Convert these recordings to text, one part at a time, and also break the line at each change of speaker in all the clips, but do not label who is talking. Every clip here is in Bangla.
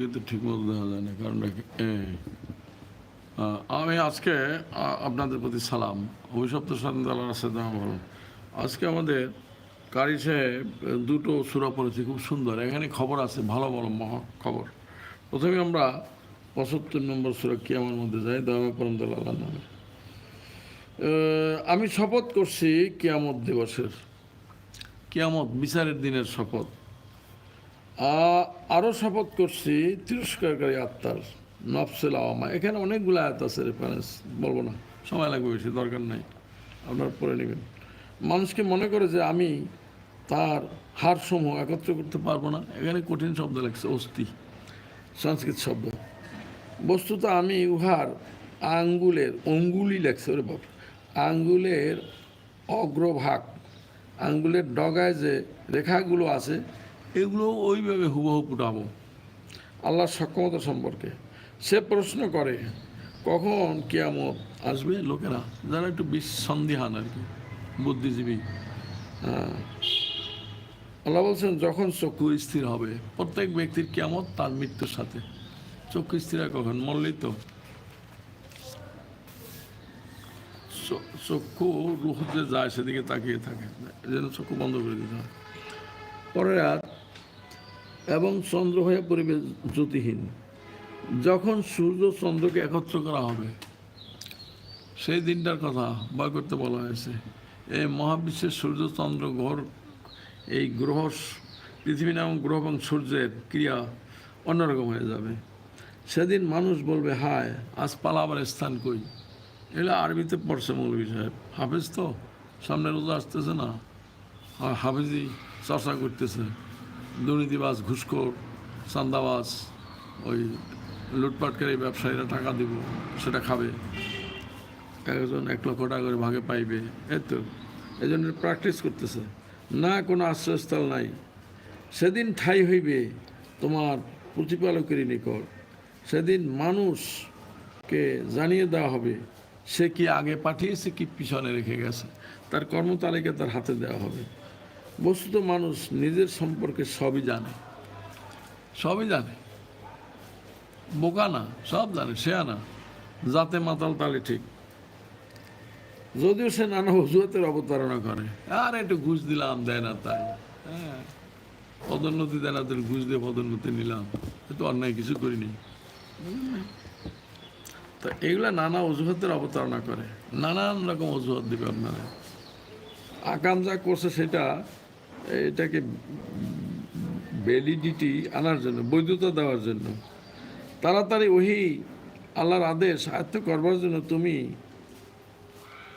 কিন্তু ঠিক মতো দেখা যায় না, কারণ আমি আজকে আপনাদের প্রতি সালাম। অভিশপ্ত সন্ধ্যালার আছে বলুন। আজকে আমাদের কারি সাহেব দুটো সুরা পড়েছে, খুব সুন্দর। এখানে খবর আছে, ভালো ভালো, মহা খবর। প্রথমে আমরা পঁচাত্তর নম্বর সুরা কিয়ামের মধ্যে যাই দয়ামা পরমদুল্লাহ নামে আমি শপথ করছি কিয়ামত দিবসের। কিয়ামত বিচারের দিনের শপথ। আরও শপথ করছি, তিরস্কারকারী আত্মার নফসেল আওয়ামা এখানে অনেকগুলো আয়াত আছে রেফারেন্স বলব না, সময় লাগবে বেশি, দরকার নাই, আপনার পড়ে নেবেন। মানুষকে মনে করে যে আমি তার হারসমূহ একত্র করতে পারব না, এখানে কঠিন শব্দ লাগছে, অস্থি, সংস্কৃত শব্দ। বস্তুত আমি উহার আঙ্গুলের, অঙ্গুলি লেখছে ওরে বাপ, আঙ্গুলের অগ্রভাগ, আঙ্গুলের ডগায় যে রেখাগুলো আছে এগুলো ওইভাবে হুবহু ফুটাবো আল্লাহর সক্ষমতা সম্পর্কে। সে প্রশ্ন করে, কখন কেয়ামত আসবে? লোকেরা যারা একটু বিসন্দিহান আর কি, বুদ্ধিজীবী। হ্যাঁ। আল্লাহ বলছেন, যখন চক্ষু স্থির হবে, প্রত্যেক ব্যক্তির কেমত তার মৃত্যুর সাথে। চক্ষু স্থির কখন? মরলেই তো চক্ষু রুহ যে যায়, সেদিকে তাকিয়ে থাকে। যেন চক্ষু বন্ধ করে দিতে হয়। পরের রাত এবং চন্দ্র হয়ে পরিবেশ জ্যোতিহীন। যখন সূর্য চন্দ্রকে একত্র করা হবে, সেই দিনটার কথা বয় করতে বলা হয়েছে। এই মহাবিশ্বের সূর্য চন্দ্র গ্রহ এই গ্রহ, পৃথিবী নামক গ্রহ এবং সূর্যের ক্রিয়া অন্যরকম হয়ে যাবে। সেদিন মানুষ বলবে, হায়, আজ পালাবার স্থান কই? এগুলো আরবিতে পড়ছে মৌলভী সাহেব। হাফেজ তো? সামনে রোজা আসতেছে না? আর হাফেজি চর্চা করতেছে। দুর্নীতিবাজ, ঘুষখোর, চান্দাবাজ, ওই লুটপাটকারী ব্যবসায়ীরা টাকা দিব, সেটা খাবে। একজন এক লক্ষ টাকা করে ভাগে পাইবে, এই তো। এই জন্য প্র্যাকটিস করতেছে। না, কোনো আশ্রয়স্থল নাই। সেদিন ঠাই হইবে তোমার প্রতিপালকের নিকট। সেদিন মানুষকে জানিয়ে দেওয়া হবে, সে কি আগে পাঠিয়েছে, কি পিছনে রেখে গেছে। তার কর্মতালিকা তার হাতে দেওয়া হবে। বস্তুত মানুষ নিজের সম্পর্কে সবই জানে। সবই জানে। বোকা না, সব জানে, সে না। যাতে মাতাল তালে ঠিক। যদিও সে নানা অজুহাতের অবতারণা করে। আর একটু ঘুষ দিলাম, দেয় না তাই। হ্যাঁ। পদোন্নতি দেয় না তোর ঘুষ দিয়ে পদোন্নতি নিলাম। এ তো অন্যায় কিছু করিনি। তো এগুলা নানা অজুহাতের অবতারণা করে। নানান রকম অজুহাত দেবে আপনারা। আকাম যা করছে সেটা এটাকে ভ্যালিডিটি আনার জন্য, বৈধতা দেওয়ার জন্য। তাড়াতাড়ি ওহি আল্লাহর আদেশ আয়ত্ত করবার জন্য তুমি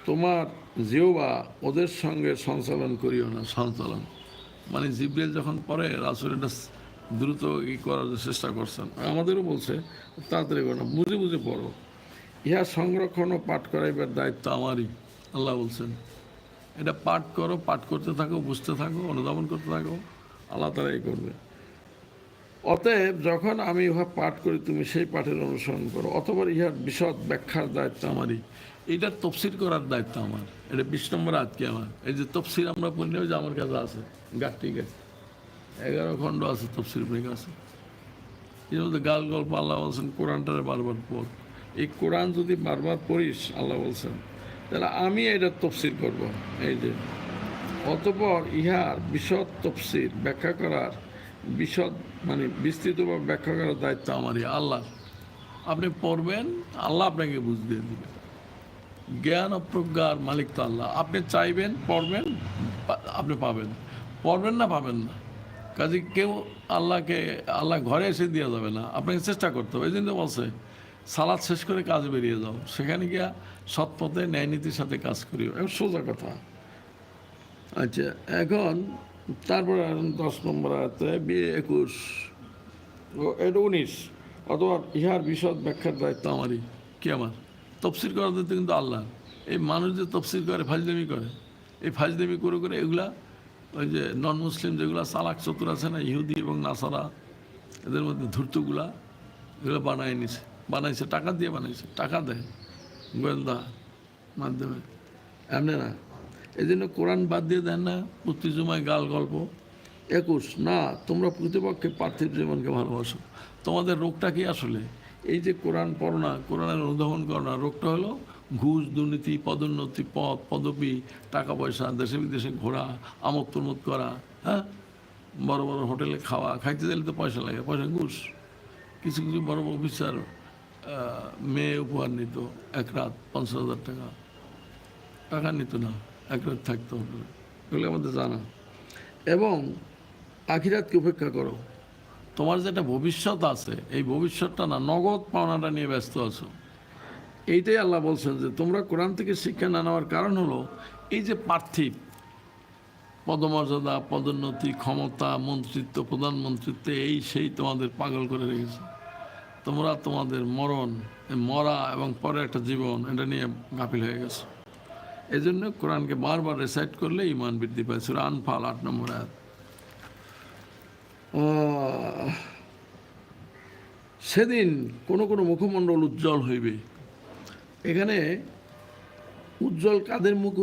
তোমার জিওবা ওদের সঙ্গে সঞ্চালন করিও না, সঞ্চালন। মানে জিব্রেল যখন পড়ে, রাসুল দ্রুত ই করার চেষ্টা করছেন। আমাদেরও বলছে, তাড়াতাড়ি করো না, বুঝে বুঝে পড়ো। ইহা সংরক্ষণ ও পাঠ করাইবার দায়িত্ব আমারই, আল্লাহ বলছেন। এটা পাঠ করো, পাঠ করতে থাকো, বুঝতে থাকো, অনুধাবন করতে থাকো, আল্লাহ তারাই করবে। অতএব যখন আমি উহা পাঠ করি, তুমি সেই পাঠের অনুসরণ করো, অথবা ইহার বিশদ ব্যাখ্যার দায়িত্ব আমারই। এটার তফসির করার দায়িত্ব আমার। এটা বিশ নম্বর আজকে আমার? এই যে তফসির আমরা পড়ি যে আমার কাছে আছে গাছ ঠিক এগারো খণ্ড আছে, তফসির পড়ে আছে এর মধ্যে গাল গল্প আল্লাহ বলছেন, কোরআনটারে বারবার পড়। এই কোরআন যদি বারবার পড়িস, আল্লাহ বলছেন তাহলে আমি এটা তফসির করব। এই যে, অতপর ইহার বিশদ তফসির ব্যাখ্যা করার বিশদ মানে বিস্তৃতভাবে ব্যাখ্যা করার দায়িত্ব আমারই আল্লাহ আপনি পড়বেন, আল্লাহ আপনাকে বুঝ দিয়ে দিবেন জ্ঞান ও প্রজ্ঞার মালিক তো আল্লাহ। আপনি চাইবেন, পড়বেন আপনি পাবেন। পড়বেন না, পাবেন না। কাজে কেউ আল্লাহকে, আল্লাহ ঘরে এসে দেওয়া যাবে না। আপনাকে চেষ্টা করতে হবে, এই জন্য বলছে। সালাদ শেষ করে কাজ বেরিয়ে যাও। সেখানে গিয়া সৎ পথে ন্যায় নীতির সাথে কাজ করিও। এবং সোজা কথা। আচ্ছা এখন তারপরে দশ নম্বর আয়াতে বিয়ে একুশ। এটা উনিশ। অথবা ইহার বিশদ ব্যাখ্যার দায়িত্ব আমারই, কি আমার? তফসির করার দায়িত্ব কিন্তু আল্লাহ এই মানুষ যে তফসির করে ফাজদামি করে, এই ফাজদামি করে করে এগুলা, ওই যে নন মুসলিম যেগুলা সালাক চতুর আছে না, ইহুদি এবং নাসারা, এদের মধ্যে ধূর্তগুলা, এগুলো বানায় নিছে। বানাইছে, টাকা দিয়ে বানাইছে, টাকা দেয় গোয়েন্দা মাধ্যমে। এমনি না? এই জন্য কোরআন বাদ দিয়ে দেন না, প্রতি জুমায় গাল গল্প। একুশ, না, তোমরা প্রতিপক্ষে পার্থিব জীবনকে ভালোবাসো। তোমাদের রোগটা কি আসলে? এই যে কোরআন পড়ো না, কোরআনের অনুধাবন করো না, রোগটা হলো ঘুষ, দুর্নীতি, পদোন্নতি, পদ, পদবি, টাকা পয়সা, দেশে বিদেশে ঘোরা, আমোদ প্রমোদ করা হ্যাঁ? বড় বড় হোটেলে খাওয়া, খাইতে দিলে তো পয়সা লাগে, পয়সা ঘুষ। কিছু কিছু বড় বড় অফিসার মেয়ে উপহার নিত, এক রাত পঞ্চাশ হাজার টাকা। টাকা নিত না, এক রাত থাকতো হোটেলে এগুলো আমাদের জানা। এবং আখিরাতকে উপেক্ষা করো। তোমার যেটা ভবিষ্যৎ আছে, এই ভবিষ্যৎটা না, নগদ পাওনাটা নিয়ে ব্যস্ত আছো। এইটাই আল্লাহ বলছেন যে, তোমরা কোরআন থেকে শিক্ষা না নেওয়ার কারণ হলো, এই যে পার্থিব পদমর্যাদা, পদোন্নতি, ক্ষমতা, মন্ত্রিত্ব, প্রধানমন্ত্রিত্ব, এই সেই তোমাদের পাগল করে রেখেছে। তোমরা তোমাদের মরণ মরা এবং পরে একটা জীবন এটা নিয়ে গাফিল হয়ে গেছে। এই জন্য কোরআনকে বারবার রেসাইট করলে ইমান বৃদ্ধি পায়। সুরা আনফাল আট নম্বর আয়াত। সেদিন কোনো কোনো মুখমণ্ডল উজ্জ্বল হইবে। এখানে উজ্জ্বল কাদের মুখ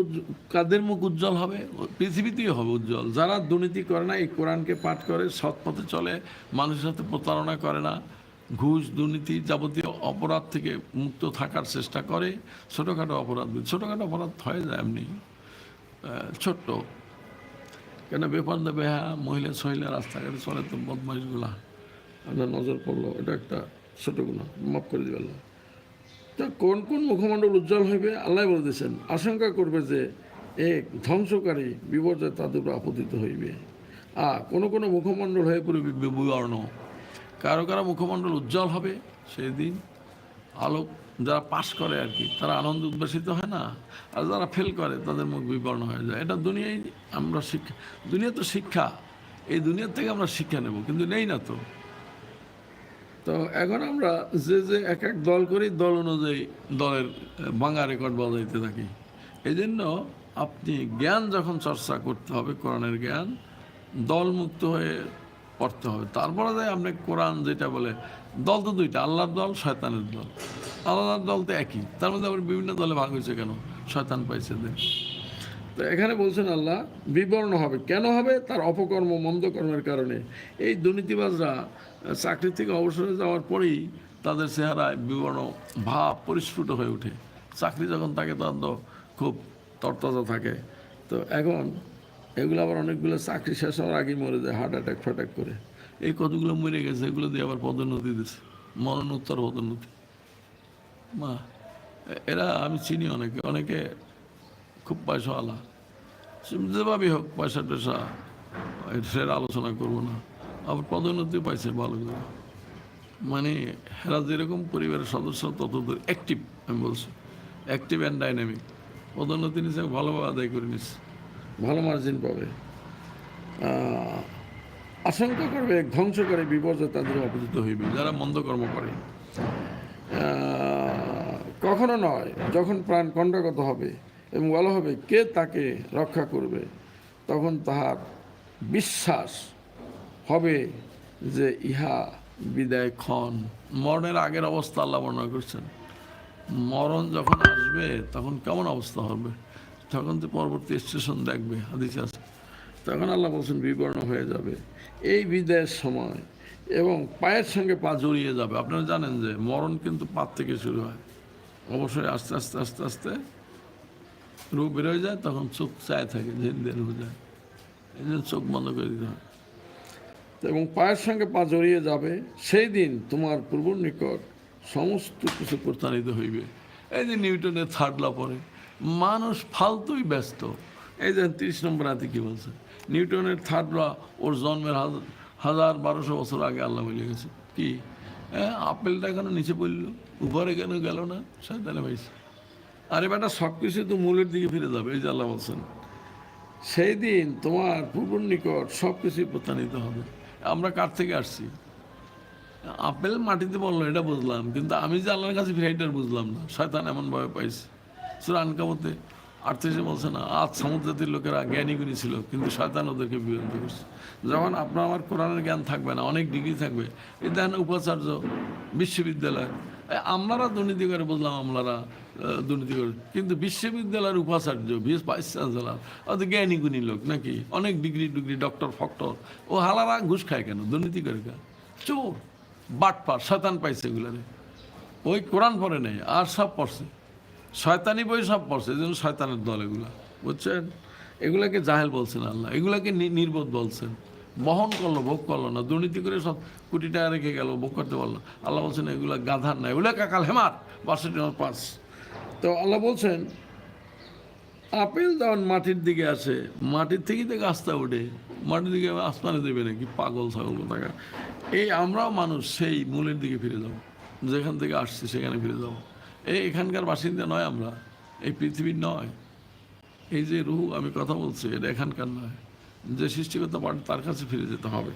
কাদের মুখ উজ্জ্বল হবে? পৃথিবীতেই হবে উজ্জ্বল। যারা দুর্নীতি করে না, এই কোরআনকে পাঠ করে সৎ পথে চলে, মানুষের সাথে প্রতারণা করে না ঘুষ দুর্নীতি যাবতীয় অপরাধ থেকে মুক্ত থাকার চেষ্টা করে। ছোটোখাটো অপরাধ ছোটোখাটো অপরাধ হয়ে যায় এমনি। ছোট্ট। কেন বেপান্দা বেহা, মহিলা সহিলা রাস্তাঘাটে চলে তো বদমাইশগুলা। আপনার নজর পড়ল, এটা একটা ছোটো গুণা, মাফ করে দিবে তা কোন কোন মুখমণ্ডল উজ্জ্বল হইবে, আল্লাহ বলে দিয়েছেন, আশঙ্কা করবে যে এক ধ্বংসকারী বিপর্যয় তাদের আপতিত হইবে। আ, কোনো কোনো মুখমণ্ডল হয়ে পড়বে বিবর্ণ। কারও কারও মুখমণ্ডল উজ্জ্বল হবে সেই দিন আলোক যারা পাশ করে আর কি, তারা আনন্দ উদ্ভাসিত হয় না? আর যারা ফেল করে, তাদের মুখ বিবর্ণ হয়ে যায়। এটা দুনিয়ায় আমরা শিক্ষা, দুনিয়া তো শিক্ষা। এই দুনিয়ার থেকে আমরা শিক্ষা নেব, কিন্তু নেই না তো। তো এখন আমরা যে যে এক এক দল করি দল অনুযায়ী দলের বাংলা রেকর্ড বজাইতে থাকি। এই জন্য আপনি জ্ঞান যখন চর্চা করতে হবে, কোরআনের জ্ঞান, দলমুক্ত হয়ে পড়তে হবে। তারপরে যায় আপনি কোরআন যেটা বলে, দল তো দুইটা, আল্লাহর দল, শয়তানের দল। আল্লাহর দল তো একই, তার মধ্যে আবার বিভিন্ন দলে ভাগ হয়েছে কেন? শয়তান পাইছে দেখ তো এখানে বলছেন আল্লাহ, বিবর্ণ হবে। কেন হবে? তার অপকর্ম, মন্দ কর্মের কারণে। এই দুর্নীতিবাজরা চাকরি থেকে অবসরে যাওয়ার পরেই তাদের চেহারায় বিবর্ণ ভাব পরিস্ফুট হয়ে ওঠে। চাকরি যখন থাকে তখন খুব তরতাজা থাকে। তো এখন এগুলো আবার অনেকগুলো চাকরি শেষ হওয়ার আগেই মরে যায় হার্ট অ্যাটাক ফ্যাটাক করে। এই কতগুলো মরে গেছে, এগুলো দিয়ে আবার পদোন্নতি দিচ্ছে মরণোত্তর পদোন্নতি। মা এরা আমি চিনি অনেকে অনেকে খুব পয়সাওয়ালা। যেভাবেই হোক, পয়সা টয়সা সেটা আলোচনা করব না। আবার পদোন্নতি পাইছে ভালো করে মানে হেরা যেরকম পরিবারের সদস্য তত অ্যাক্টিভ আমি বলছি। অ্যাক্টিভ অ্যান্ড ডাইনামিক পদোন্নতি নিচ্ছে ভালোভাবে আদায় করে নিচ্ছে ভালো মার্জিন পাবে। আশঙ্কা করবে, ধ্বংস করে, বিপর্যয় তাদের অপচিত হইবে, যারা মন্দ কর্ম করে। কখনো নয়, যখন প্রাণ কণ্ঠগত হবে এবং বলা হবে, কে তাকে রক্ষা করবে, তখন তাহার বিশ্বাস হবে যে ইহা বিদায় ক্ষণ। মরণের আগের অবস্থা আল্লাহ বর্ণনা করছেন। মরণ যখন আসবে, তখন কেমন অবস্থা হবে? তখন তো পরবর্তী স্টেশন দেখবে, হাদিস আছে। তখন আল্লাহ বলছেন, বিবর্ণ হয়ে যাবে। এই বিদায়ের সময় এবং পায়ের সঙ্গে পা জড়িয়ে যাবে। আপনারা জানেন যে মরণ কিন্তু পাত থেকে শুরু হয়। অবশ্যই আস্তে আস্তে আস্তে আস্তে রূপ বেরোয় যায়, তখন চোখ চায় থাকে ধীরে হয়ে যায়। এই জন্য চোখ বন্ধ করে দিতে হয়। এবং পায়ের সঙ্গে পা জড়িয়ে যাবে, সেই দিন তোমার পূর্ব নিকট সমস্ত কিছু প্রতারিত হইবে। এই যে নিউটনের থার্ড ল পরে। মানুষ ফালতুই ব্যস্ত। এই যে তিরিশ নম্বর হাতে কি বলছে? নিউটনের থার্ড ল ওর জন্মের হাজার বারোশো বছর আগে আল্লাহ বলে গেছে। কি? হ্যাঁ আপেলটা কেন নিচে পড়ল? উপরে কেন গেল না? শয়তানে পাইছে আরে বেটা সব কিছু তো মূলের দিকে ফিরে যাবে, এই যে আল্লাহ বলছেন। সেই দিন তোমার পূর্ব নিকট সব কিছুই প্রত্যানিত হবে। আমরা কার থেকে আসছি? আপেল মাটিতে বলল এটা বুঝলাম। কিন্তু আমি যে আল্লাহর কাছে ফিরে এটার বুঝলাম না। শয়তান এমনভাবে পাইছে। সুরা আনকামতে আটত্রিশে বলছে না, আজ সমুদ্রের লোকেরা জ্ঞানী গুণী ছিল, কিন্তু শয়তান ওদেরকে বিভ্রান্ত করছে। যখন আপনার আমার কোরআনের জ্ঞান থাকবে না, অনেক ডিগ্রি থাকবে এই দেখেন উপাচার্য বিশ্ববিদ্যালয় আমলারা দুর্নীতি করে বললাম আমলারা দুর্নীতি করে। কিন্তু বিশ্ববিদ্যালয়ের উপাচার্য ভিস ভাইস চ্যান্সেলার অত জ্ঞানী গুণী লোক নাকি, অনেক ডিগ্রি ডিগ্রি ডক্টর, ফক্টর, ও হালারা ঘুষ খায় কেন, দুর্নীতি করে কেন? চোর, বাটপার শতান পাইছে এগুলারে। ওই কোরআন পড়ে নেই, আর সব পড়ছে। শয়তানি বই সব পড়ছে, এই জন্য শয়তানের দল এগুলা, বুঝছেন? এগুলাকে জাহেল বলছেন আল্লাহ, এগুলাকে নির্বোধ বলছেন। বহন করল, ভোগ করল না, দুর্নীতি করে সব কোটি টাকা রেখে গেল, ভোগ করতে পারল। আল্লাহ বলছেন, এগুলা গাধার না এগুলা কাকাল হেমার, বাষট্টি নম্বর পাঁচ। তো আল্লাহ বলছেন, আপেল যখন মাটির দিকে আসে, মাটির থেকেই তো গাছটা ওঠে, মাটির দিকে আসমানে দেবে নাকি? পাগল, ছাগল টাকা এই আমরাও মানুষ সেই মূলের দিকে ফিরে যাব, যেখান থেকে আসছি সেখানে ফিরে যাব। এই এখানকার বাসিন্দা নয় আমরা, এই পৃথিবীর নয়। এই যে রুহ, আমি কথা বলছি, এটা এখানকার নয়। যে সৃষ্টিকর্তা পারে তার কাছে ফিরে যেতে হবে।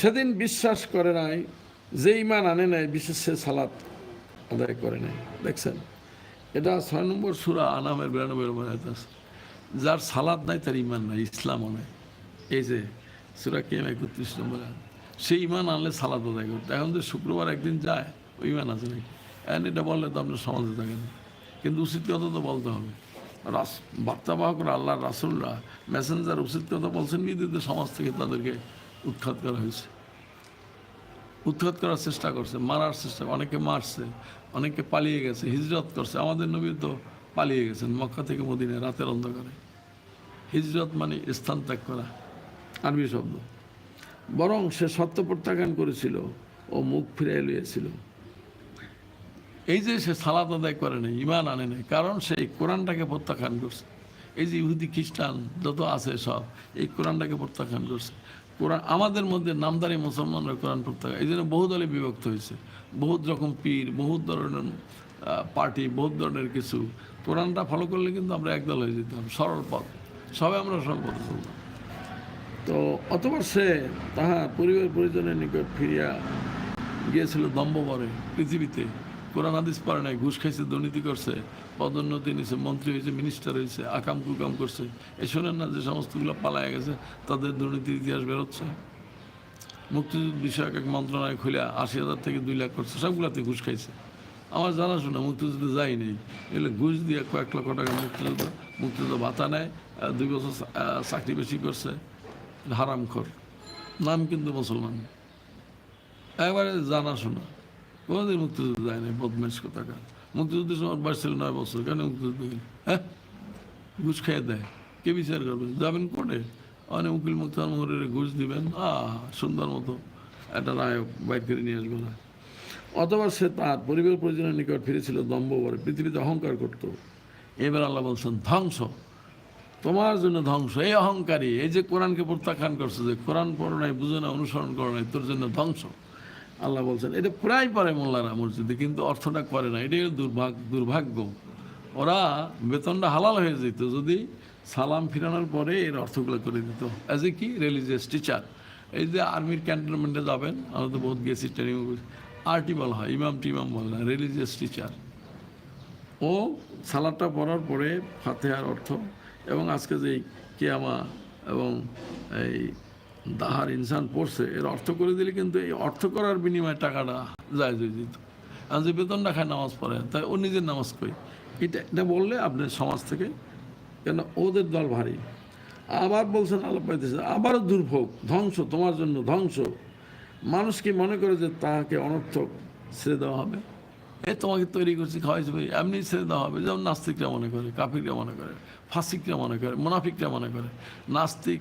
সেদিন বিশ্বাস করে নাই, যে ইমান আনে নাই, বিশেষ সে সালাত আদায় করে নাই। দেখছেন? এটা ছয় নম্বর সুরা আনামের বিরানব্বই নম্বর আছে। যার সালাদ নাই, তার ইমান নাই, ইসলামও নাই। এই যে সুরা কেম একত্রিশ নম্বর সে ইমান আনলে সালাদ আদায় করতে এখন যে শুক্রবার একদিন যায় ইমান আছে নাকি? এখন এটা বললে তো আপনার সমাজে থাকে না কিন্তু উচিত কথা তো বলতে হবে। রাস বার্তাবাহকরা আল্লাহ রাসুলরা মেসেঞ্জার উচিত কথা বলছেন বিদ্যুতের সমাজ থেকে তাদেরকে উৎখাত করা হয়েছে। উৎখাত করার চেষ্টা করছে, মারার চেষ্টা অনেকে মারছে, অনেকে পালিয়ে গেছে, হিজরত করছে। আমাদের নবী তো পালিয়ে গেছেন, মক্কা থেকে মদিনে রাতের অন্ধকারে। হিজরত মানে স্থান ত্যাগ করা, আরবি শব্দ। বরং সে সত্য প্রত্যাখ্যান করেছিল ও মুখ ফিরাই লইয়াছিল। এই যে সে সালাদ আদায় করে নাই ইমান আনে নাই, কারণ সে কোরআনটাকে প্রত্যাখ্যান করছে। এই যে ইহুদি খ্রিস্টান যত আছে সব, এই কোরআনটাকে প্রত্যাখ্যান করছে। কোরআন, আমাদের মধ্যে নামদারি মুসলমানরা কোরআন প্রত্যাখ্যান এই জন্য বহু দলে বিভক্ত হয়েছে। বহুত রকম পীর, বহুত ধরনের পার্টি, বহুত ধরনের কিছু। কোরআনটা ফলো করলে কিন্তু আমরা একদল হয়ে যেতাম, সরল পথ। সবে আমরা সরল পথে চলতাম। তো অতবার সে তাহা পরিবার পরিজনের নিকট ফিরিয়া গিয়েছিল দম্ববরে পৃথিবীতে। কোরআন হাদিস পারে নাই, ঘুষ খাইছে, দুর্নীতি করছে, পদোন্নতি নিছে, মন্ত্রী হয়েছে মিনিস্টার হয়েছে আকাম কুকাম করছে। এ শোনেন না যে সমস্তগুলো পালায় গেছে, তাদের দুর্নীতির ইতিহাস বেরোচ্ছে মুক্তিযুদ্ধ বিষয়ক এক মন্ত্রণালয় খুলে আশি হাজার থেকে দুই লাখ করছে সবগুলাতে ঘুষ খাইছে। আমার জানাশোনা, মুক্তিযুদ্ধে যাই নেই। এগুলো ঘুষ দিয়ে কয়েক লক্ষ টাকা মুক্তিযুদ্ধ মুক্তিযুদ্ধ ভাতা নেয় দুই বছর চাকরি বেশি করছে, হারামখোর। নাম কিন্তু মুসলমান। একবারে জানাশোনা। কোনোদিন মুক্তিযুদ্ধ যায় না বদমাইশ কোথাকার মুক্তিযুদ্ধের সময় বয়স ছিল নয় বছর কেন মুক্তিযুদ্ধ হ্যাঁ ঘুষ খেয়ে দেয় কে বিচার করবেন যাবেন কোর্টে অনেক উকিল মুক্তার মোহরের ঘুষ দিবেন আহ সুন্দর মতো একটা নায়ক বাইর করে নিয়ে আসবে না অথবা সে তার পরিবার পরিজনের নিকট ফিরেছিল দম্ভ পৃথিবীতে অহংকার করত এবার আল্লাহ বলছেন ধ্বংস তোমার জন্য ধ্বংস এই অহংকারী এই যে কোরআনকে প্রত্যাখ্যান করছে যে কোরআন পড়ো নাই বুঝো না অনুসরণ করো নাই তোর জন্য ধ্বংস আল্লাহ বলছেন, এটা প্রায় পারে মোল্লারা মসজিদে কিন্তু অর্থটা করে না, এটাই দুর্ভাগ্য দুর্ভাগ্য। ওরা বেতনটা হালাল হয়ে যেত, যদি সালাম ফিরানোর পরে এর অর্থগুলো করে দিত। অ্যাজ এ কি? রিলিজিয়াস টিচার এই যে আর্মির ক্যান্টনমেন্টে যাবেন, আমরা তো বহুত গেছি ট্রেনিং আরটি বলা হয়, ইমাম টিমাম বলে না রিলিজিয়াস টিচার ও সালাদটা পড়ার পরে ফাতেহার অর্থ, এবং আজকে যে কেয়ামা এবং এই দাহার ইনসান পড়ছে, এর অর্থ করে দিলে কিন্তু এই অর্থ করার বিনিময়ে টাকাটা যায় হয়ে আর যে বেতনটা খায় নামাজ পড়ে, তাই ও নিজের নামাজ কই এটা এটা বললে আপনি সমাজ থেকে কেন ওদের দল ভারী। আবার বলছেন, আল্লাহ পাইতেছে আবারও দুর্ভোগ, ধ্বংস, তোমার জন্য ধ্বংস। মানুষ কি মনে করে যে তাহাকে অনর্থক ছেড়ে দেওয়া হবে? এ তোমাকে তৈরি করছি, খাওয়াইছি ভাই, এমনি ছেড়ে দেওয়া হবে। যেমন নাস্তিকরা মনে করে, কাফিররা মনে করে, ফাসিকরা মনে করে, মোনাফিকরা মনে করে। নাস্তিক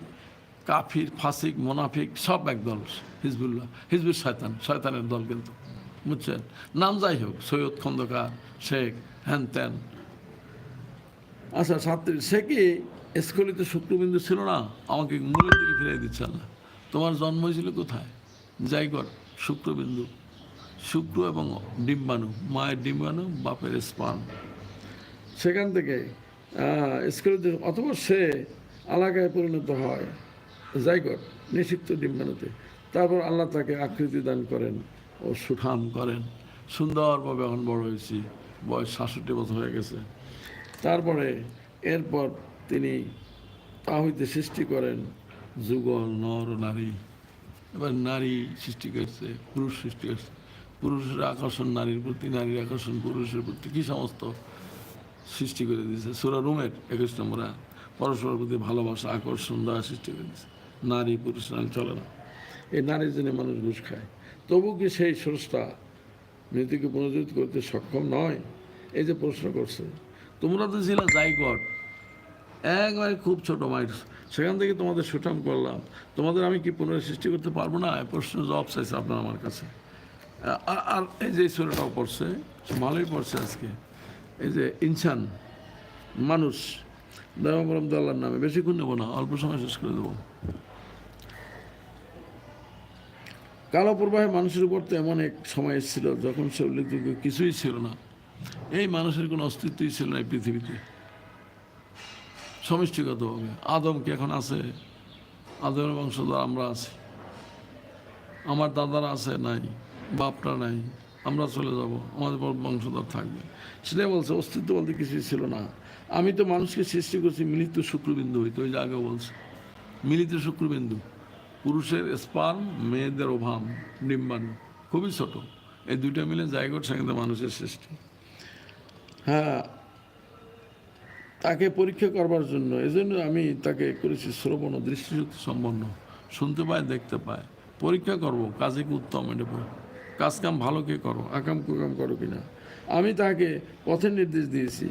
কাফির, ফাসিক, মোনাফিক, সব একদল হিজবুল্লাহ, হিজবুল শয়তান, শয়তানের দল কিন্তু, বুঝছেন? নাম যাই হোক, সৈয়দ, খন্দকার, শেখ হ্যান ত্যান আচ্ছা ছাত্রী, সে কি স্কুলিতে শুক্রবিন্দু ছিল না? আমাকে মূলের দিকে ফিরিয়ে দিচ্ছে আল্লাহ। তোমার জন্ম হয়েছিল কোথায়? জাইগর শুক্রবিন্দু। শুক্র এবং ডিম্বাণু, মায়ের ডিম্বাণু, বাপের স্পান। সেখান থেকে স্কুলিতে অথবা সে আলাকায় পরিণত হয়। জাইগর নিষিক্ত ডিম্বাণুতে। তারপর আল্লাহ তাকে আকৃতি দান করেন ও সুঠাম করেন। সুন্দরভাবে এখন বড় হয়েছি, বয়স সাতষট্টি বছর হয়ে গেছে। তারপরে এরপর তিনি তা হইতে সৃষ্টি করেন, যুগল, নর, নারী। এবার নারী সৃষ্টি করছে, পুরুষ সৃষ্টি করছে। পুরুষের আকর্ষণ নারীর প্রতি, নারীর আকর্ষণ পুরুষের প্রতি কী সমস্ত সৃষ্টি করে দিয়েছে? সুরা রুমের একুশ নম্বর। পরস্পরের প্রতি ভালোবাসা, আকর্ষণ দয়া সৃষ্টি করে দিয়েছে। নারী পুরুষ নারী চলে না। এই নারীর জন্য মানুষ ঘুষ খায়। তবু কি সেই স্রষ্টা নীতিকে পুনরুজ্জীবিত করতে সক্ষম নয়? এই যে প্রশ্ন করছে, তোমরা তো ছিল জাইগট। একবারে খুব ছোট মাইট সেখান থেকে তোমাদের সুঠাম করলাম। তোমাদের আমি কি পুনরায় সৃষ্টি করতে পারব না? প্রশ্ন জবাব চাইছে আপনার আমার কাছে। আর আর এই যে সুরাটাও পড়ছে ভালোই পড়ছে আজকে। এই যে, ইনসান, মানুষ, দয়ামরম দাল্লার নামে, বেশিক্ষণ নেব না, অল্প সময় শেষ করে দেবো। কালো প্রবাহে মানুষের উপর তো এমন এক সময় এসেছিল, যখন সে উল্লেখযোগ্য কিছুই ছিল না। এই মানুষের কোনো অস্তিত্বই ছিল না এই পৃথিবীতে। সমষ্টিগতভাবে আদম কি এখন আছে? আদমের বংশধর আমরা আছি। আমার দাদারা আছে? নাই। বাপটা নাই। আমরা চলে যাব। আমাদের বংশধর থাকবে। সেটাই বলছে, অস্তিত্ব বলতে কিছুই ছিল না। আমি তো মানুষকে সৃষ্টি করছি মিলিত শুক্রবিন্দু হইতো, ওই যে আগে বলছে। মিলিত শুক্রবিন্দু। পুরুষের স্পার্ম মেয়েদের ওভাম ডিম্বাণু খুবই ছোট। এই দুইটা মিলে জায়গার সঙ্গে মানুষের সৃষ্টি। হ্যাঁ তাকে পরীক্ষা করবার জন্য, এজন্য আমি তাকে করেছি শ্রবণ দৃষ্টিশক্তি সম্পন্ন। শুনতে পায়, দেখতে পায়। পরীক্ষা করব, কাজে কি উত্তম এটা। কাজ কাম ভালো কে করো, আকাম কুকাম করো কিনা আমি তাকে পথের নির্দেশ দিয়েছি।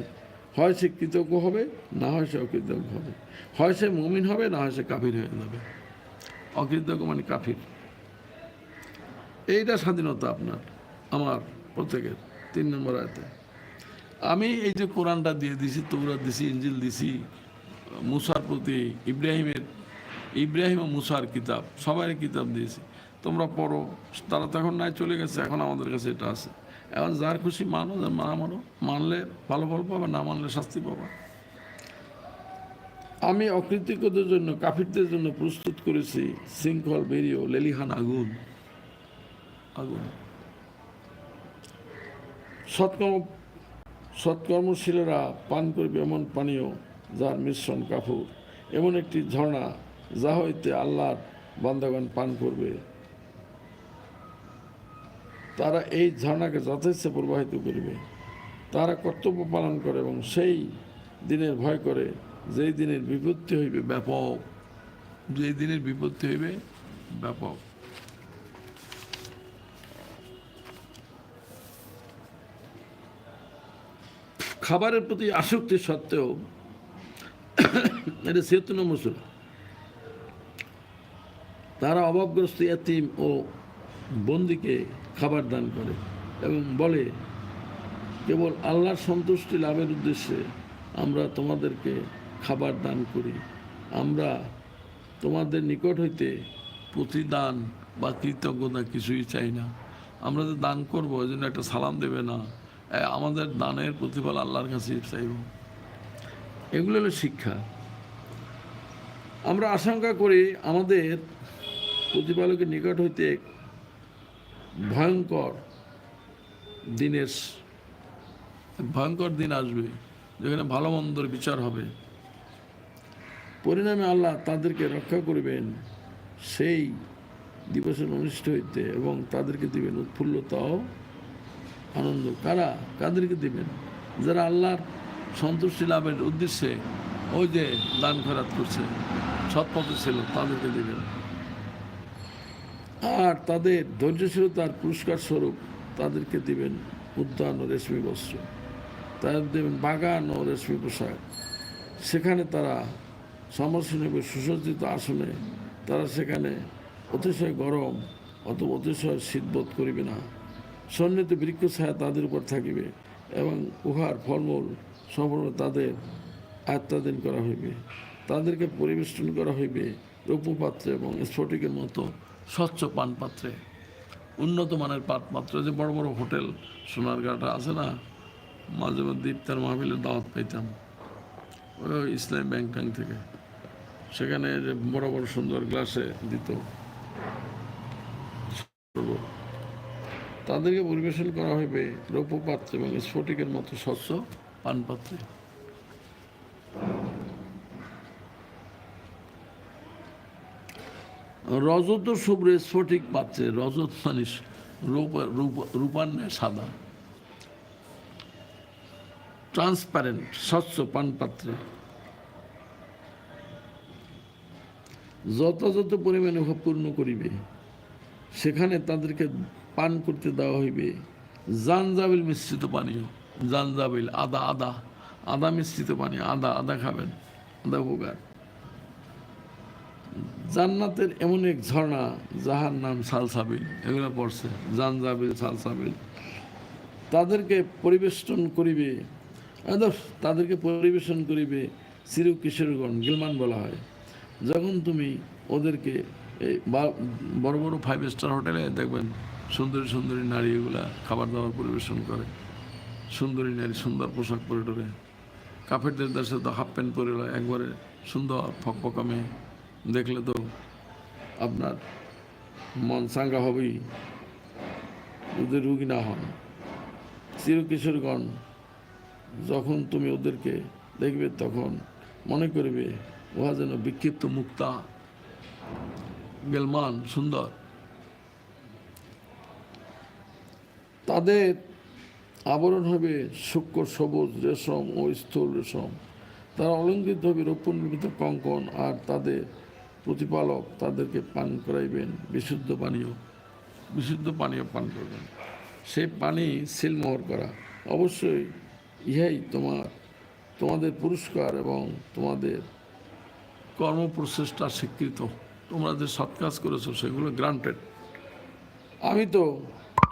হয় সে কৃতজ্ঞ হবে, না হয় সে অকৃতজ্ঞ হবে। হয় সে মমিন হবে, না হয় সে কাফির হয়ে যাবে। অকৃতজ্ঞ মানে কাফির। এইটা স্বাধীনতা আপনার, আমার প্রত্যেকের, তিন নম্বর আয়তে। আমি এই যে কোরআনটা দিয়ে দিছি তৌরাত দিছি ইঞ্জিল দিছি, মুসার প্রতি ইব্রাহিমের, ইব্রাহিম ও মুসার কিতাব সবাই কিতাব দিয়েছি। তোমরা পড়ো, তারা তো এখন নাই, চলে গেছে, এখন আমাদের কাছে এটা আছে। এখন যার খুশি মানো, যার মানা মানো, মানলে ভালো ফল পাবা, না মানলে শাস্তি পাবা। আমি অকৃতজ্ঞদের জন্য, কাফিরদের জন্য প্রস্তুত করেছি। শৃঙ্খল বেরিয়েও, লেলিহান আগুন। আগুন। সৎকর্ম, সৎকর্মশীলেরা পান করবে এমন পানীয় যার মিশ্রণ কাফুর। এমন একটি ঝর্ণা যা হইতে আল্লাহর বান্দাগণ পান করবে। তারা এই ঝর্ণাকে যথেষ্ট প্রবাহিত করবে। তারা কর্তব্য পালন করে এবং সেই দিনের ভয় করে যেই দিনের বিপত্তি হইবে, ব্যাপক। যেই দিনের বিপত্তি হইবে, ব্যাপক। খাবারের প্রতি আসক্তি সত্ত্বেও, এটা সেতু নম্বর তারা অভাবগ্রস্ত এতিম ও বন্দিকে খাবার দান করে এবং বলে, কেবল আল্লাহর সন্তুষ্টি লাভের উদ্দেশ্যে আমরা তোমাদেরকে খাবার দান করি। আমরা তোমাদের নিকট হইতে প্রতিদান বা কৃতজ্ঞতা কিছুই চাই না। আমরা যে দান করব ওই জন্য একটা সালাম দেবে না। আমাদের দানের প্রতিফল আল্লাহর কাছে চাইব। এগুলো হলো শিক্ষা। আমরা আশঙ্কা করি আমাদের প্রতিপালকের নিকট হইতে ভয়ঙ্কর দিনের, ভয়ঙ্কর দিন আসবে, যেখানে ভালো মন্দর বিচার হবে। পরিণামে আল্লাহ তাদেরকে রক্ষা করবেন, সেই দিবসের অনিষ্ট হইতে এবং তাদেরকে দিবেন উৎফুল্লতা আনন্দ। কারা? কাদেরকে দিবেন? যারা আল্লাহর সন্তুষ্টি লাভের উদ্দেশ্যে ওই যে দান খরাত করছে সৎপথে ছিল, তাদেরকে দিবেন। আর তাদের ধৈর্যশীলতার পুরস্কার স্বরূপ তাদেরকে দিবেন উদ্যান ও রেশমি বস্ত্র। তাদের দেবেন বাগান ও রেশমি পোশাক। সেখানে তারা সমর্শনীয় সুসজ্জিত আসনে তারা সেখানে অতিশয় গরম অথবা অতিশয় শীতবোধ করিবে না। সন্নিহিত বৃক্ষ ছায়া তাদের উপর থাকিবে এবং উহার ফলমূল সম্পূর্ণ তাদের আয়ত্তাধীন করা হইবে। তাদেরকে পরিবেষ্টন করা হইবে রৌপ্যপাত্রে এবং স্ফটিকের মতো স্বচ্ছ পান পাত্রে উন্নত মানের পাট পাত্র যে বড় বড় হোটেল সোনার সোনারঘাটা আছে না, মাঝে মধ্যে ইফতার মাহফিলের দাওয়াত পাইতাম। ওই ইসলাম ব্যাংক থেকে। সেখানে যে বড় বড় সুন্দর গ্লাসে দিত। তাদেরকে পরিবেশন করা হইবে রৌপ্যপাত্র এবং স্ফটিকের মতো স্বচ্ছ পানপাত্রে। রজত শুভ্র স্ফটিক পাত্রে, রজত মানে রূপ, রূপ- রূপার সাদা। ট্রান্সপারেন্ট স্বচ্ছ পানপাত্রে। যত যত পরিমাণে পূর্ণ করিবে। সেখানে তাদেরকে পান করতে দেওয়া হইবে। জানজাবিল মিশ্রিত পানীয় জানজাবিল, আদা আদা আদা মিশ্রিত পানি, আদা আদা খাবেন, আদা উপকার। জান্নাতের এমন এক ঝর্ণা, যাহার নাম সালসাবিল, এগুলো পড়ছে, জানজাবিল, সালসাবিল। তাদেরকে পরিবেষ্টন করিবে তাদেরকে পরিবেশন করিবে চির কিশোরগণ গিলমান বলা হয়। যখন তুমি ওদেরকে বড় বড় ফাইভ স্টার হোটেলে দেখবেন, সুন্দরী সুন্দরী নারী এগুলা খাবার দাবার পরিবেশন করে। সুন্দরী নারী সুন্দর পোশাক পরে টরে কাফেরদের দেশে তো হাফ প্যান্ট পরে একবারে সুন্দর ফকফকা মেয়ে। দেখলে তো আপনার মন সাঙ্গা হবেই। যদি রুগী না হন। চিরকিশোরগণ, যখন তুমি ওদেরকে দেখবে তখন মনে করবে উহা যেন বিক্ষিপ্ত মুক্তা, গেলমান, সুন্দর। তাদের আবরণ হবে সূক্ষ্ম, সবুজ রেশম ও স্থূল রেশম। তারা অলঙ্কৃত হবে রৌপ্য নির্মিত কঙ্কন আর তাদের প্রতিপালক তাদেরকে পান করাইবেন। বিশুদ্ধ পানীয় বিশুদ্ধ পানীয় পান করবেন। সেই পানি সিলমোহর করা। অবশ্যই ইহাই তোমার, তোমাদের পুরস্কার এবং তোমাদের কর্মপ্রচেষ্টা স্বীকৃত। তোমরা যে সৎ কাজ করেছ, সেগুলো গ্রান্টেড আমি তো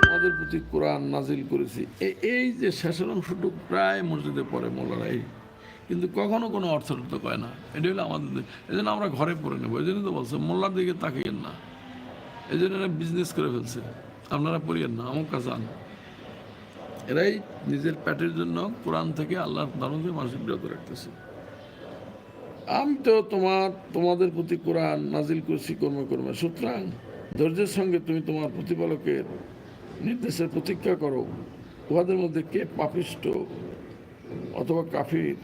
তোমাদের প্রতি কোরআন নাজিল করেছি। এই যে শেষের অংশটুকু প্রায় মসজিদে পড়ে মোল্লারা এই। কিন্তু কখনো কোনো অর্থ তো কয় না। এটা হলো আমাদের এই জন্য আমরা ঘরে পড়ে নেব। এই জন্য তো বলছে, মোল্লার দিকে তাকিয়েন না। এই জন্য এরা বিজনেস করে ফেলছে। আপনারা পড়িয়েন না আমার কাছে আন। এরাই নিজের প্যাটের জন্য কোরআন থেকে আল্লাহর দানকে মানুষের বিরত রাখতেছে। আমি তো তোমার, তোমাদের প্রতি কোরআন নাজিল করছি কর্মে কর্মে। সুতরাং ধৈর্যের সঙ্গে তুমি তোমার প্রতিপালকের নির্দেশের প্রতীক্ষা করো। উহাদের মধ্যে কে পাপিষ্ট অথবা কাফির?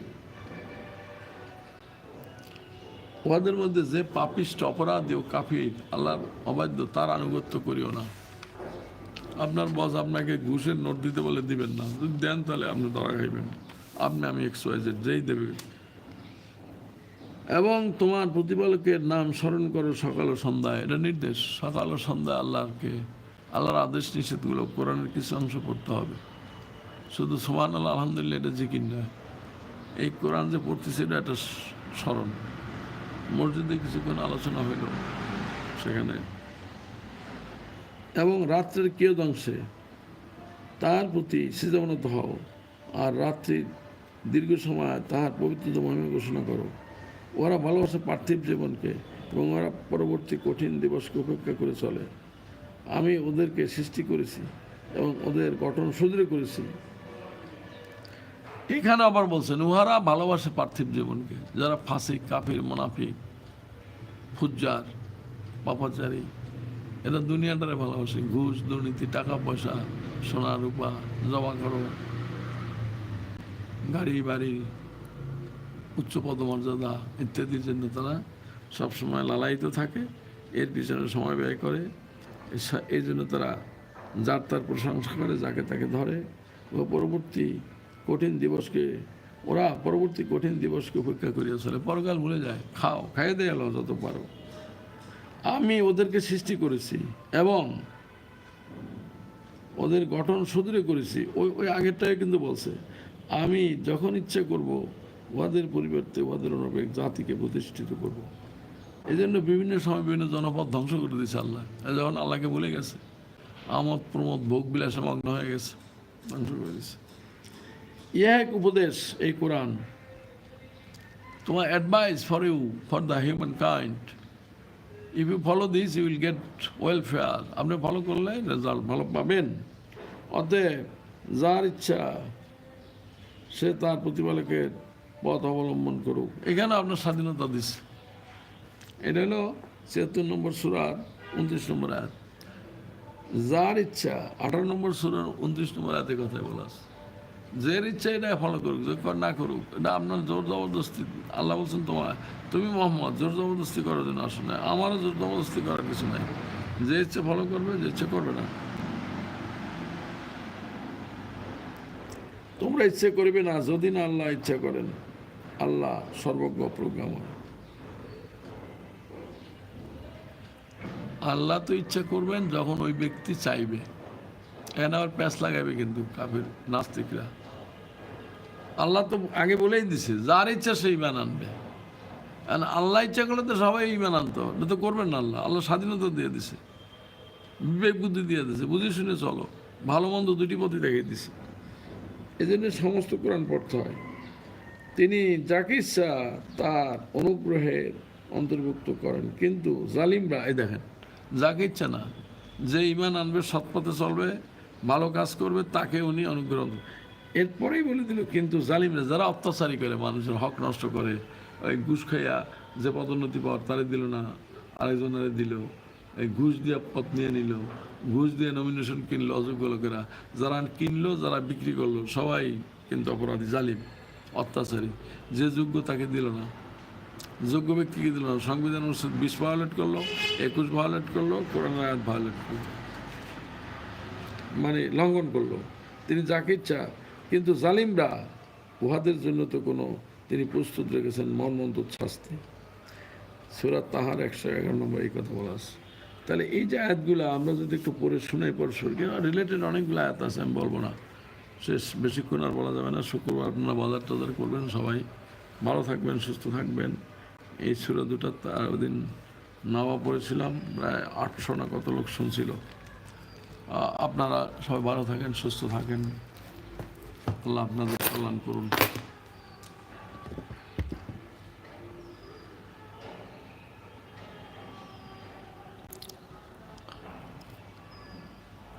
উহাদের মধ্যে যে পাপিষ্ট, অপরাধী ও কাফির, আল্লাহর অবাধ্য, তার আনুগত্য করিও না। আপনার বস আপনাকে ঘুষের নোট দিতে বলে দিবেন না। যদি দেন তাহলে আপনি ধরা খাইবেন। আপনি আমি এক্স ওয়াই যেই দেবে। এবং তোমার প্রতিপালকের নাম স্মরণ করো সকাল ও সন্ধ্যায় এটা নির্দেশ। সকাল ও সন্ধ্যায় আল্লাহকে, আল্লাহর আদেশ নিষেধগুলো কোরআনের কিছু অংশ পড়তে হবে। শুধু সোমান আল্লাহ আলহামদুলিল্লাহ, এটা জিকির নয়। এই কোরআন যে পড়তেছে, এটা একটা স্মরণ। মসজিদে কিছুক্ষণ আলোচনা হইল সেখানে। এবং রাত্রের কিয়দংশে তার প্রতি সৃজনত হও। আর রাত্রির দীর্ঘ সময় তাহার পবিত্রতা মহিমা ঘোষণা করো। ওরা ভালোবাসে পার্থিব জীবনকে এবং ওরা পরবর্তী কঠিন দিবসকে উপেক্ষা করে চলে। আমি ওদেরকে সৃষ্টি করেছি এবং ওদের গঠন সুদৃঢ় করেছি। এখানে আবার বলছেন উহারা ভালোবাসে পার্থিব জীবনকে। যারা ফাঁসি কাফির, মোনাফিক, ফুজ্জার, পাপাচারী, এরা দুনিয়াটারে ভালোবাসে। ঘুষ, দুর্নীতি টাকা পয়সা সোনা, রূপা জমা করো গাড়ি বাড়ি উচ্চ পদমর্যাদা ইত্যাদির জন্য তারা সবসময় লালায়িত থাকে, এর পিছনে সময় ব্যয় করে। এই জন্য তারা যার তার প্রশংসা করে, যাকে তাকে ধরে। ও পরবর্তী কঠিন দিবসকে, ওরা পরবর্তী কঠিন দিবসকে উপেক্ষা করিয়া চলে। পরকাল ভুলে যায়, খাও, খাইয়ে দিয়ে এলো যত পারো। আমি ওদেরকে সৃষ্টি করেছি এবং ওদের গঠন সুদৃঢ় করেছি। ওই ওই আগেরটাই কিন্তু বলছে, আমি যখন ইচ্ছে করব উহাদের পরিবর্তে উহাদের অনুবেগ জাতিকে প্রতিষ্ঠিত করব। এই জন্য বিভিন্ন সময় বিভিন্ন জনপদ ধ্বংস করে দিয়েছে আল্লাহ। যখন আল্লাহকে ভুলে গেছে, আমোদ প্রমোদ ভোগ বিলাসে মগ্ন হয়ে গেছে, ধ্বংস করে দিয়েছে। ইহা এক উপদেশ, এই কোরআন। তোমার advice for you for the humankind if you follow this you will get welfare আপনি ফলো করলে রেজাল্ট ভালো পাবেন। অতএব যার ইচ্ছা, সে তার প্রতিপালকের পথ অবলম্বন করুক। এখানে আপনার স্বাধীনতা দিচ্ছে এটা হলো ছিয়াত্তর নম্বর সুরার উনত্রিশ নম্বর আয়াত। যার ইচ্ছা, আঠারো নম্বর সুরার উনত্রিশ নম্বর আয়াতের কথাই বলা আছে। যে ইচ্ছা এটা ফলো করুক, যে না করুক, এটা আপনার জোর জবরদস্তি। আল্লাহ বলছেন তোমার তুমি মোহাম্মদ, জোর জবরদস্তি করার জন্য আসো না আমারও জোর জবরদস্তি করার কিছু নাই। যে ইচ্ছে ফলো করবে, যে ইচ্ছে করবে না। তোমরা ইচ্ছে করবে না, যদি না আল্লাহ ইচ্ছা করেন। আল্লাহ সর্বজ্ঞ প্রজ্ঞাময়। আল্লাহ তো ইচ্ছা করবেন যখন ওই ব্যক্তি চাইবে। এখানে আবার প্যাঁচ লাগাবে কিন্তু কাফের নাস্তিকরা। আল্লাহ তো আগে বলেই দিছে যার ইচ্ছা সেই ইমান আনবে। আল্লাহ ইচ্ছা করলে তো সবাই ইমান আনতো এটা তো করবেন না আল্লাহ। আল্লাহ স্বাধীনতা দিয়ে দিছে বিবেক বুদ্ধি দিয়ে দিছে। বুঝে শুনে চলো ভালো মন্দ দুটি পথই দেখিয়ে দিছে। এই জন্য সমস্ত কোরআন পড়তে হয়। তিনি যাকে ইচ্ছা তার অনুগ্রহের অন্তর্ভুক্ত করেন। কিন্তু জালিমরা, এই দেখেন, যাকে ইচ্ছা না, যে ইমান আনবে সৎপথে চলবে, ভালো কাজ করবে, তাকে উনি অনুগ্রহ এরপরেই বলে দিল, কিন্তু জালিমরা যারা অত্যাচারী করে, মানুষের হক নষ্ট করে, ওই ঘুষ খাইয়া যে পদোন্নতি পাওয়ার তারে দিল না, আরেকজনের দিল, এই ঘুষ দিয়ে পথ নিয়ে নিল, ঘুষ দিয়ে নমিনেশন কিনলো অযোগ্য লোকেরা। যারা কিনলো, যারা বিক্রি করল, সবাই কিন্তু অপরাধী, জালিম। অত্যাচারী। যে যোগ্য তাকে দিল না। যোগ্য ব্যক্তিকে দিল না। সংবিধান অনুচ্ছেদ বিশ ভায়োলেট করল, একুশ ভায়োলেট করল, কোরআন আয়াত ভায়োলেট করল। মানে লঙ্ঘন করল। তিনি যাকে ইচ্ছা, কিন্তু জালিমরা উহাদের জন্য তো কোনো, তিনি প্রস্তুত রেখেছেন মর্মন্তর শাস্তি। সুরাত তাহার একশো এগারো নম্বর এই কথা বলা আছে। তাহলে এই যে আয়াতগুলো আমরা যদি একটু পড়ে শুনে পর রিলেটেড অনেকগুলো আয়াত আছে আমি বলব না। শেষ। বেশিক্ষণ আর বলা যাবে না। শুক্রবার আপনারা বাজার টাজার করবেন, সবাই ভালো থাকবেন, সুস্থ থাকবেন। এই সুরা দুটা তার ওদিন নামা পড়েছিলাম, প্রায় আটশো না কত লোক শুনছিল। আপনারা সবাই ভালো থাকেন, সুস্থ থাকেন। আল্লাহ আপনাদের কল্যাণ করুন।